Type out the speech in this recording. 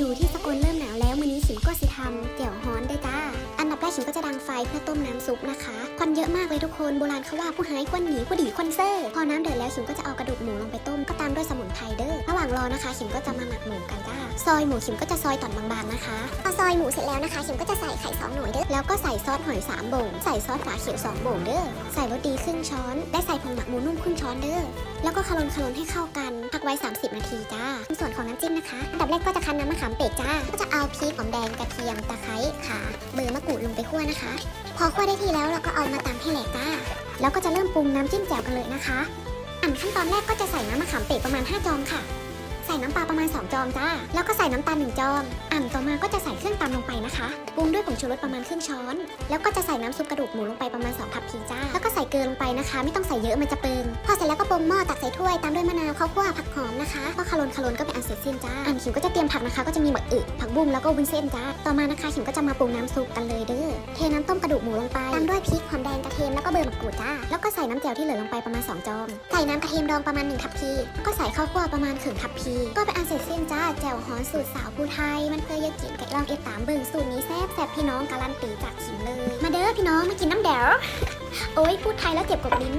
อยู่ที่สกลเริ่มหนาวแล้วมื้อนี้ขิมก็สิทำเดี่ยวฮ้อนได้จ้า อันดับแรกขิมก็จะดังไฟเพื่อต้มน้ำซุปนะคะควันเยอะมากเลยทุกคนโบราณเขาว่าผู้หายควันหนีผู้ดีควันเซอร์พอน้ำเดือดแล้วขิมก็จะเอากระดูกหมูลงไปต้มก็ตามด้วยสมุนไพรเด้อระหว่างรอนะคะขิมก็จะมาหมักหมูกันจ้าซอยหมูขิมก็จะซอยตอนบางๆนะคะพอซอยหมูเสร็จแล้วนะคะขิมก็จะใส่ไข่สองหน่วยเด้อแล้วก็ใส่ซอสหอยสามโบ่งใส่ซอสฝาเขียวสองโบ่งเด้อใส่รสดีครึ่งช้อน และใส่ผงหมักหมูนุ่มครึ่งช้อนเด้อแล้วก็คารนคารนให้เข้ากันพักไว้ 30 นาทีจ้าส่วนของน้ำจิ้มนะคะอันดับแรกก็จะคั้นน้ำมะขามเปียกจ้า ก็จะเอาพริกหอมแดงกระเทียมตะไคร้ขาเบอร์มะกรูดลงไปคั่วนะคะ พอคั่วได้ที่แล้วเราก็เอามาตำให้แหลกจ้า แล้วก็จะเริ่มปรุงน้ำจิ้มแจ่วกันเลยนะคะ อันขั้นตอนแรกก็จะใส่น้ำมะขามเปียกประมาณ 5 จองค่ะ น้ำปลาประมาณ 2 จอมจ้า แล้วก็ใส่น้ำตาล1จอมอันต่อมาก็จะใส่เครื่องตำลงไปนะคะ ปรุงด้วยผงชูรสประมาณครึ่งช้อน แล้วก็จะใส่น้ำซุปกระดูกหมูลงไปประมาณ2ทัพพีจ้า แล้วก็ใส่เกลือลงไปนะคะ ไม่ต้องใส่เยอะมันจะเปิงพอเสร็จแล้วก็ปรุงหม้อตักใส่ถ้วยตามด้วยมะนาวข้าวคั่วผักหอมนะคะก็คารนคารนก็เป็นอันเสร็จสิ้นจ้าอันขิมก็จะเตรียมผักนะคะ ก็จะมีหมึกอึผักบุ้งแล้วก็วุ้นเส้นจ้า ต่อมานะคะขิมก็จะมาปรุงน้ำซุปกันเลยเด้อ เทน้ำต้มกระดูกหมูลงไปตามด้วยพริกหอมแดงกระเทียมแล้วก็เบอร์มะกรูดจ้า แล้วก็ใส่น้ำแจ่วที่เหลือลงไปประมาณ 2 จอม ใส่น้ำกระเทียมดองประมาณ1ทัพพีแล้วก็ใส่ข้าวคั่วประมาณครึ่งทัพพีก็เป็นอันเสร็จสิ้นจ้าแจ่วฮ้อนสูตรสาวผู้ไทย มันเพื่อยากินแกะลองเอตามเบิ่งสูตรนี้แซ่บแซ่บพี่น้องการันตีจากขิมเลย มาเด้อพี่น้องมากินน้ำแดวโอ้ยพูดไทยแล้วเจ็บกบลิ้น